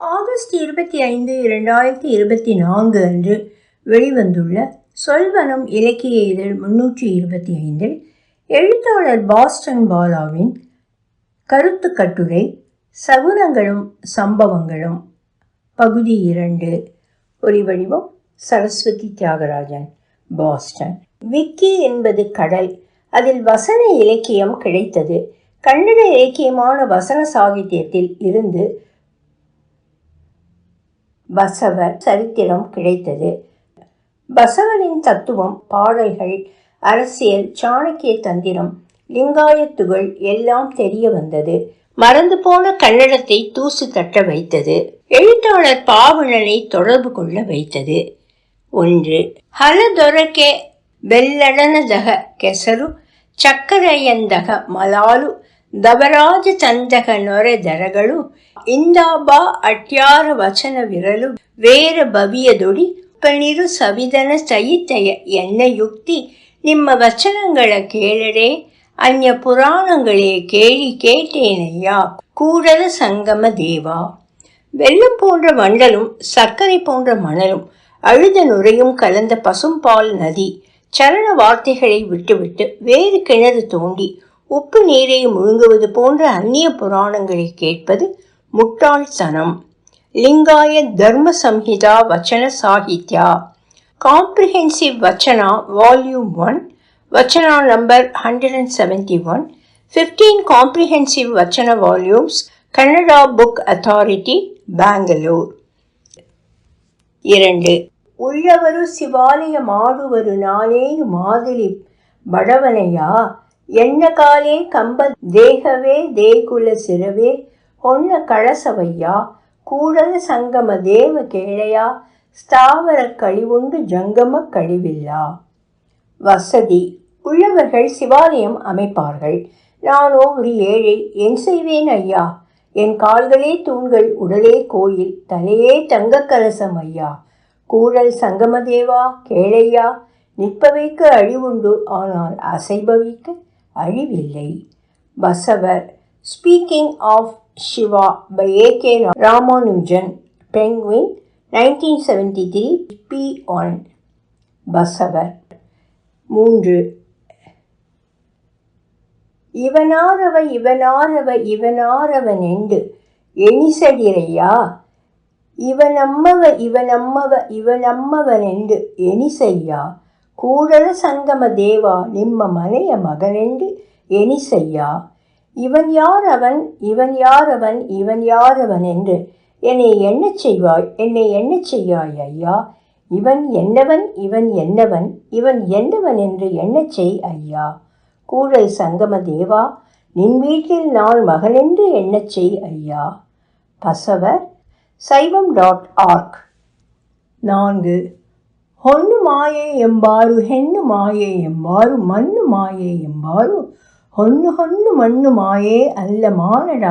August இருபத்தி ஐந்து இரண்டாயிரத்தி இருபத்தி நான்கு அன்று வெளிவந்துள்ள சொல்வனம் இலக்கிய இதழ் முன்னூற்றி இருபத்தி ஐந்தில் எழுத்தாளர் பாஸ்டன் பாலாவின் கருத்து கட்டுரை சகுனங்களும் சம்பவங்களும். பகுதி இரண்டு. ஒரு வடிவம் சரஸ்வதி தியாகராஜன் பாஸ்டன். விக்கி என்பது கடல். அதில் வசன இலக்கியம் கிடைத்தது. கன்னட இலக்கியமான வசன சாகித்யத்தில் இருந்து பசவர் சரித்திரம் கிடைத்தது. பசவனின் தத்துவம் பாடல்கள் அரசியல் சாணக்கிய தந்திரம் லிங்காயத்துகள் எல்லாம் தெரிய வந்தது. மறந்து போன கன்னடத்தை தூசு தட்ட வைத்தது. எழுத்தாளர் பாவணனை தொடர்பு கொள்ள வைத்தது. ஒன்று ஹலதொரகே வெள்ளடனதக கெசரு சக்கரையந்தக மலாலு ದವರಾಜ ಚಂದಗ ನೊರೆದರಗಳು ಇಂದಾಬಾ ಅಟ್ಯಾರ ವಚನವಿರಲು ವೇರ ಬವಿಯದೊಡಿ ಪಣಿರು ಸವಿದನ ಸಹಿತೆಯ ಎನ್ನ ಯುಕ್ತಿ ನಿಮ್ಮ ವಚನಗಳ ಕೇಳಡೆ ಅನ್ಯ ಪುರಾಣಗಳೇ ಕೇಳಿ கேட்டேனையா கூடல சங்கம தேவா வெள்ளம் போன்ற வண்டலும் சர்க்கரை போன்ற மணலும் அழுத நுரையும் கலந்த பசும்பால் நதி சரண வார்த்தைகளை விட்டுவிட்டு வேறு கிணறு தோண்டி உப்பு நீரை முழுங்குவது போன்ற அந்நிய புராணங்களை கேட்பது முட்டாள்தனம் Lingaya Dharma Samhita Vachana Sahitya. Comprehensive Vachana volume one. Vachana number hundred and seventy one. Fifteen comprehensive Vachana volumes Kannada book authority Bangalore. இரண்டு. உள்ளவரு சிவாலயம் மாடுவரு நானே மாதிரி படவனையா? ಎಣ್ಣ ಕಾಲೇ ಕಂಬ ದೇಹವೇ ದೇಗುಲ ಸಿರವೇ ಹೊನ್ನ ಕಳಸವಯ್ಯ ಕೂಡಲ ಸಂಗಮ ದೇವ ಕೇಳೆಯ ஸ்தாவர கழிவுண்டு ஜங்கம கழிவில்ல வசதி உள்ளவர்கள் சிவாலயம் அமைப்பார்கள் நானோ ஒரு ஏழை என் செய்வேன் ஐயா என் கால்களே தூண்கள் உடலே கோயில் தலையே தங்க கலசம் ஐயா கூடல் சங்கமதேவா கேளையா நிற்பவைக்கு அழிவுண்டு ஆனால் அசைபவைக்கு அழிவில்லை. Basavar speaking of Siva by A K Ramanujan Penguin nineteen seventy three P one Basavar மூன்று. இவனாரவ இவனாரவ இவனாரவன் என்று எனிசடிரையா? இவனம்மவ இவனம்மவ இவனம்மவன் என்று எனிசையா? ಕೂಡಲ ಸಂಗಮ ದೇವ ನಿಮ್ಮ ಮನೆಯ ಮಗನೆಂದು ಎನಿಸಯ್ಯ இவன் யார் அவன் இவன் யார் அவன் இவன் யார் அவன் என்று என்னை எண்ணச் செய்வாய் என்னை எண்ணச் செய்யாய் ஐயா இவன் என்னவன் இவன் என்னவன் இவன் என்னவன் என்று எண்ணச் செய் ஐயா கூடல் சங்கம தேவா நின் வீட்டில் நான் மகனென்று எண்ணச் செய் ஐயா பசவர் சைவம் டாட் ஆர்க் நான்கு ಹೊನ್ನು ಮಾಯೆ ಎಂಬಾರು ಹೆಣ್ಣು ಮಾಯೆ ಎಂಬಾರು ಮಣ್ಣು ಮಾಯೆ ಎಂಬಾರು ಹೊನ್ನು ಹೊನ್ನು ಮಣ್ಣು ಮಾಯೆ ಅಲ್ಲ ಮಾನಡ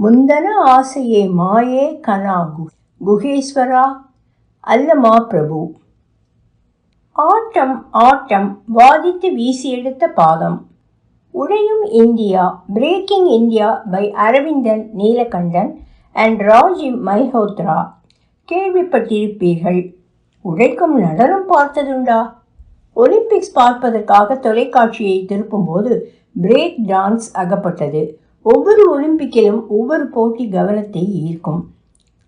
ಮುಂದನ ಆಸೆಯೇ ಮಾಯೆ ಕನಾಗು குகேஸ்வர அல்லமா பிரபு ஆட்டம் ஆட்டம் வாதித்து வீசி எடுத்த பாதம் உடையும் India breaking India by Aravindan Neelakandan and Rajiv Malhotra கேள்விப்பட்டிருப்பீர்கள் உழைக்கும் நடனம் பார்த்ததுண்டா? ஒலிம்பிக்ஸ் பார்ப்பதற்காக தொலைக்காட்சியை திருப்பும்போது பிரேக் டான்ஸ் அகப்பட்டது. ஒவ்வொரு ஒலிம்பிக்கிலும் ஒவ்வொரு போட்டி கவனத்தை ஈர்க்கும்.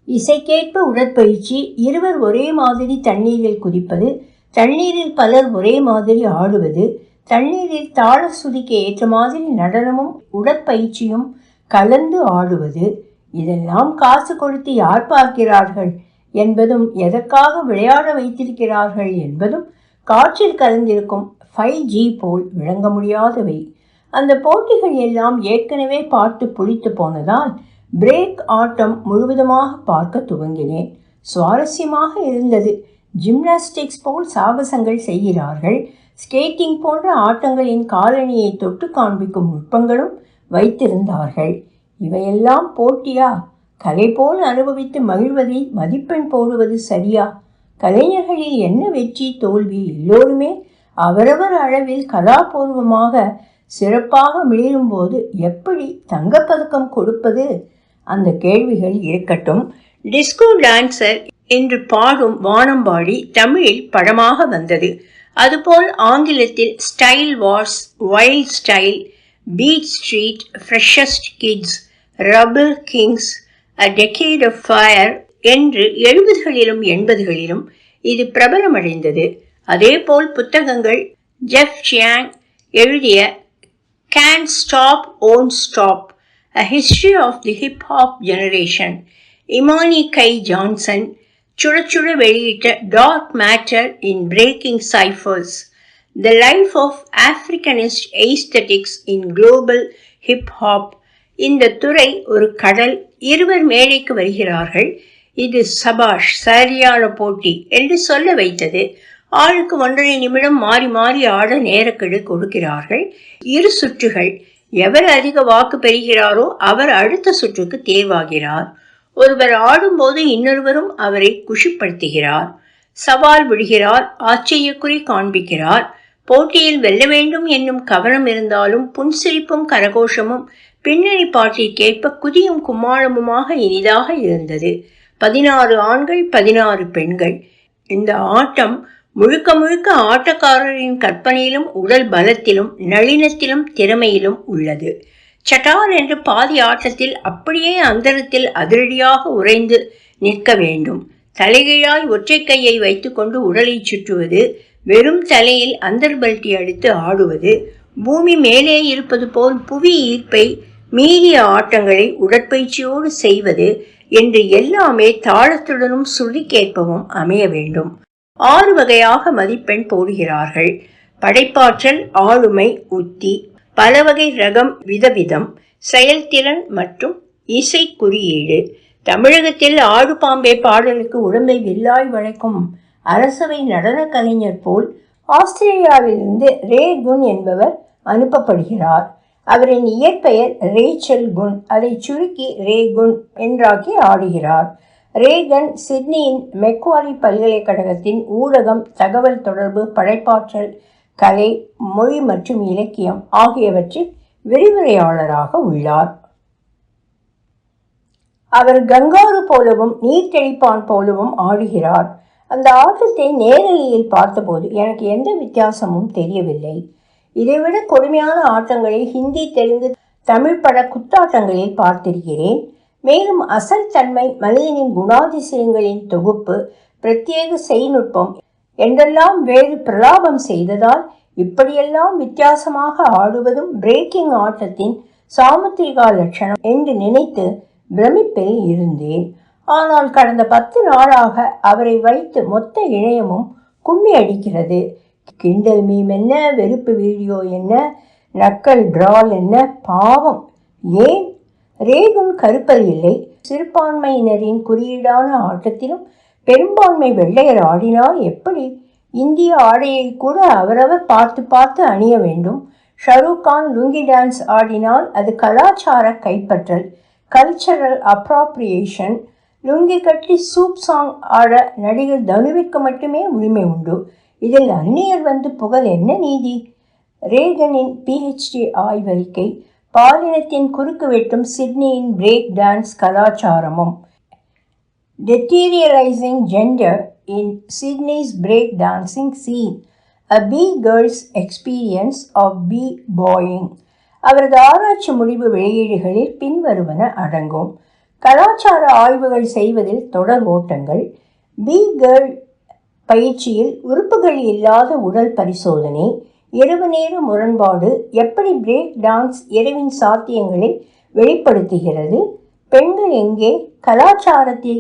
இசைக்கேற்ப உடற்பயிற்சி இருவர் ஒரே மாதிரி தண்ணீரில் குதிப்பது தண்ணீரில் பலர் ஒரே மாதிரி ஆடுவது தண்ணீரில் தாள சுதிக்கு ஏற்ற மாதிரி நடனமும் உடற்பயிற்சியும் கலந்து ஆடுவது இதெல்லாம் காசு கொடுத்து யார் பார்க்கிறார்கள்? என்பதும் எதற்காக விளையாட வைத்திருக்கிறார்கள் என்பதும் காற்றில் கலந்திருக்கும் ஃபைவ் ஜி போல் விளங்க முடியாதவை. அந்த போட்டிகள் எல்லாம் ஏற்கனவே பார்த்து புளித்து போனதால் பிரேக் ஆட்டம் முழுவதுமாக பார்க்க துவங்கினேன். சுவாரஸ்யமாக இருந்தது. ஜிம்னாஸ்டிக்ஸ் போல் சாகசங்கள் செய்கிறார்கள். ஸ்கேட்டிங் போன்ற ஆட்டங்களின் காலணியை தொட்டு காண்பிக்கும் நுட்பங்களும் வைத்திருந்தார்கள். இவையெல்லாம் போட்டியா? கலை போல் அனுபவித்து மகிழ்வதை மதிப்பெண் போடுவது சரியா? கலைஞர்களில் என்ன வெற்றி தோல்வி? எல்லோருமே அவரவர் அளவில் கலாபூர்வமாக சிறப்பாக மீறும்போது எப்படி தங்கப்பதக்கம் கொடுப்பது? அந்த கேள்விகள் இருக்கட்டும். டிஸ்கோ டான்சர் என்று பாடும் வானம்பாடி தமிழில் படமாக வந்தது. அதுபோல் ஆங்கிலத்தில் style wars wild style beat street freshest kids rubble kings a decade of fire என்று எழுபதுகளிலும் எண்பதுகளிலும் இது பிரபலமடைந்தது அதேபோல் புத்தகங்கள் ஜெஃப் சியாங் எழுதிய can't stop won't stop a history of the hip hop generation Imani Kai Johnson சுட சுட வெளியிட்ட dark matter in breaking cyphers the life of Africanist aesthetics in global hip hop இந்த துறை ஒரு கடல். இருவர் மேடைக்கு வருகிறார்கள். இது சபாஷ் சரியான போட்டி என்று சொல்ல வைத்தது. ஆளுக்கு ஒன்றரை நிமிடம் மாறி மாறி ஆட நேரக்கெடு கொடுக்கிறார்கள். இரு சுற்றுகள். எவர் அதிக வாக்கு பெறுகிறாரோ அவர் அடுத்த சுற்றுக்கு தேர்வாகிறார். ஒருவர் ஆடும்போது இன்னொருவரும் அவரை குஷிப்படுத்துகிறார். சவால் விடுகிறார் ஆச்சரியக்குறி காண்பிக்கிறார். போட்டியில் வெல்ல வேண்டும் என்னும் கவனம் இருந்தாலும் புன்சிரிப்பும் கரகோஷமும் பின்னணி பாட்டிற்கேற்ப குதியும் கும்மாளமுமாக இனிதாக இருந்தது. பதினாறு ஆண்கள் பதினாறு பெண்கள். இந்த ஆட்டம் முழுக்க முழுக்க ஆட்டக்காரரின் கற்பனையிலும் உடல் பலத்திலும் நளினத்திலும் திறமையிலும் உள்ளது. சட்டார் என்று பாதி ஆட்டத்தில் அப்படியே அந்தரத்தில் அதிரடியாக உறைந்து நிற்க வேண்டும். தலைகீழாய் ஒற்றை கையை வைத்துக்கொண்டு உடலை சுற்றுவது வெறும் தலையில் அந்தர்பல்ட்டி அடித்து ஆடுவது பூமி மேலே இருப்பது போல் புவி ஈர்ப்பை மீறிய ஆட்டங்களை உடற்பயிற்சியோடு செய்வது என்று எல்லாமே தாளத்துடனும் சுருக்கேற்பவும் அமைய வேண்டும். ஆறு வகையாக மதிப்பெண் போடுகிறார்கள். படைப்பாற்றல் ஆளுமை உத்தி பல வகை ரகம் விதவிதம் செயல்திறன் மற்றும் இசை குறியீடு. தமிழகத்தில் ஆடு பாம்பே பாடலுக்கு உடம்பை வில்லாய் வளைக்கும் அரசவை நடன கலைஞர் போல் ஆஸ்திரேலியாவிலிருந்து ரே குன் என்பவர் அனுப்பப்படுகிறார். அவரின் இயற்பெயர் ரேச்சல் குன். அதை சுருக்கி ரே குன் என்றாக்கி ஆடுகிறார். ரேகன் சிட்னியின் மெக்வாரி பல்கலைக்கழகத்தின் ஊடகம் தகவல் தொடர்பு படைப்பாற்றல் கலை மொழி மற்றும் இலக்கியம் ஆகியவற்றில் விரிவுரையாளராக உள்ளார். அவர் கங்காரு போலவும் நீர்த்தெளிப்பான் போலவும் ஆடுகிறார். அந்த ஆட்டத்தை நேரலையில் பார்த்தபோது எனக்கு எந்த வித்தியாசமும் தெரியவில்லை. இதைவிட கொடுமையான ஆட்டங்களை ஹிந்தி தெலுங்கு தமிழ் பட குத்தாட்டங்களில் பார்த்திருக்கிறேன். மேலும் அசல் தன்மை மனிதனின் குணாதிசயங்களின் தொகுப்பு பிரத்யேக செய்நுட்பம் என்றெல்லாம் வேறு பிரலாபம் செய்ததால் இப்படியெல்லாம் வித்தியாசமாக ஆடுவதும் பிரேக்கிங் ஆட்டத்தின் சாமுத்திரிகா லட்சணம் என்று நினைத்து பிரமிப்பில் இருந்தேன். ஆனால் கடந்த பத்து நாளாக அவரை வைத்து மொத்த இணையமும் கும்மி அடிக்கிறது. கிண்டல் மீம் என்ன வெறுப்பு வீடியோ என்ன நக்கல் டிரால் என்ன பாவம். ஏன்? ரேகுன் கருப்பல் இல்லை. சிறுபான்மையினரின் குறியீடான ஆட்டத்திலும் பெரும்பான்மை வெள்ளையர் ஆடினால் எப்படி இந்திய ஆடையை கூட அவரவர் பார்த்து பார்த்து அணிய வேண்டும்? ஷருக் கான் லுங்கி டான்ஸ் ஆடினால் அது கலாச்சார கைப்பற்றல் கல்ச்சரல் அப்ராப்ரியேஷன் லுங்கி கட்டி சூப் சாங் ஆட நடிகர் தனுவிற்கு மட்டுமே உரிமை உண்டு. இதில் அந்நியர் வந்து புகழ் என்ன நீதி? ரேகனின் பிஹெச்டி ஆய்வறிக்கை பாலினத்தின் குறுக்கு வெட்டும் சிட்னியின் பிரேக் டான்ஸ் கலாச்சாரமும். Deterritorialising gender in Sydney's break dancing scene a B girl's experience of B boying அவரது ஆராய்ச்சி முடிவு வெளியீடுகளில் பின்வருவன அடங்கும். கலாச்சார ஆய்வுகள் செய்வதில் தொடர் ஓட்டங்கள் பி கேர்ள் பயிற்சியில் உறுப்புகள் இல்லாத உடல் பரிசோதனை இரவு நேர முரண்பாடு எப்படி பிரேக் டான்ஸ் இரவின் சாத்தியங்களை வெளிப்படுத்துகிறது பெண்கள் எங்கே கலாச்சாரத்தை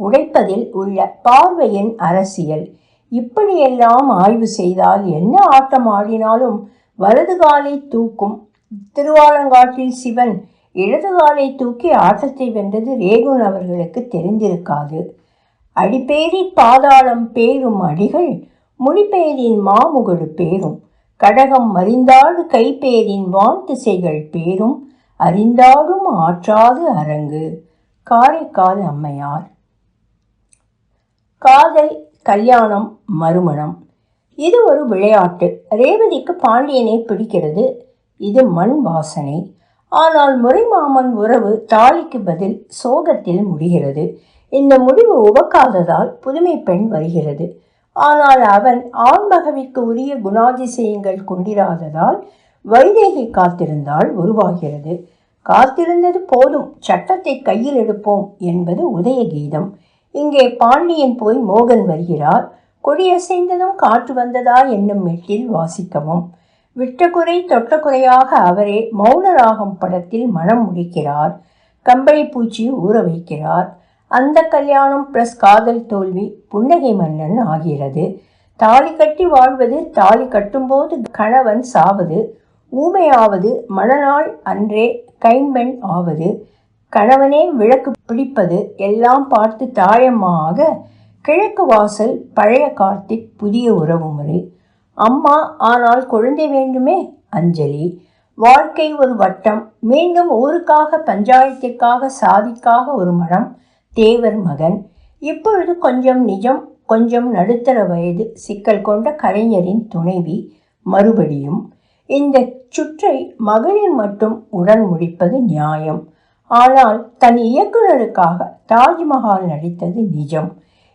உடைப்பதில் உள்ள பார்வையின் அரசியல் இப்படியெல்லாம் ஆய்வு செய்தால் என்ன ஆட்டம் ஆடினாலும் வலது காலை தூக்கும் திருவாலங்காட்டில் சிவன் இடது காலை தூக்கி ஆட்டத்தை வென்றது ரேகுன் அவர்களுக்கு தெரிந்திருக்காது. அடிப்பேரி பாதாளம் பேரும் அடிகள் முடிப்பேரின் மாமுகடு பேரும். கடகம் மறிந்தாடு கைப்பேரின் வான் திசைகள் பேரும் அறிந்தாடும் ஆற்றாது அரங்கு. காரைக்கால் அம்மையார். காதல் கல்யாணம் மறுமணம். இது ஒரு விளையாட்டு. ரேவதிக்கு பாண்டியனை பிடிக்கிறது. இது மண் வாசனை. ஆனால் முறைமாமன் உறவு தாலிக்கு பதில் சோகத்தில் முடிகிறது. இந்த முடிவு உவக்காததால் புதுமை பெண் வருகிறது. ஆனால் அவன் ஆண்மகவிக்கு உரிய குணாதிசயங்கள் கொண்டிராததால் வைதேகி காத்திருந்தால் உருவாகிறது. காத்திருந்தது போதும். சட்டத்தை கையில் எடுப்போம் என்பது உதயகீதம். இங்கே பாண்டியன் போய் மோகன் வருகிறார். கொடியசைந்ததும் காற்று வந்ததா என்னும் மெட்டில் வாசிக்கவும். விட்டகுறை தொட்டகுறையாக அவரே மௌனராகம் படத்தில் மனம் முடிக்கிறார். கம்பளி பூச்சி ஊற வைக்கிறார். அந்த கல்யாணம் பிளஸ் காதல் தோல்வி புன்னகை மன்னன் ஆகிறது. தாலி கட்டி வாழ்வது தாலி கட்டும்போது கணவன் சாவது ஊமையாவது மணநாள் அன்றே கைம்பெண் ஆவது கணவனே விளக்கு பிடிப்பது எல்லாம் பார்த்து தாயமாக கிழக்கு வாசல் பழைய கார்த்திக் புதிய உறவுமுறை அம்மா ஆனால் குழந்தை வேண்டுமே? அஞ்சலி. வாழ்க்கை ஒரு வட்டம் மீண்டும் ஊருக்காக பஞ்சாயத்திற்காக சாதிக்காக ஒரு மனம் தேவர் மகன். இப்பொழுது கொஞ்சம் நிஜம் கொஞ்சம் நடுத்தர வயது சிக்கல் கொண்ட கலைஞரின் துணைவி. மறுபடியும். இந்த சுற்றை மகளிர் மட்டும் உடன் முடிப்பது நியாயம். ஆனால் தன் இயக்குனருக்காக தாஜ்மஹால் நடித்தது நிஜம்.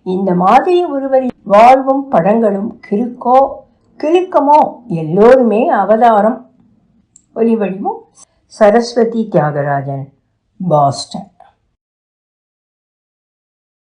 இந்த மாதிரி ஒருவரின் வாழ்வும் படங்களும் கிறுக்கோ கிறுக்கமோ? எல்லோருமே அவதாரம். ஒலிவடிவம் சரஸ்வதி தியாகராஜன் பாஸ்டன்.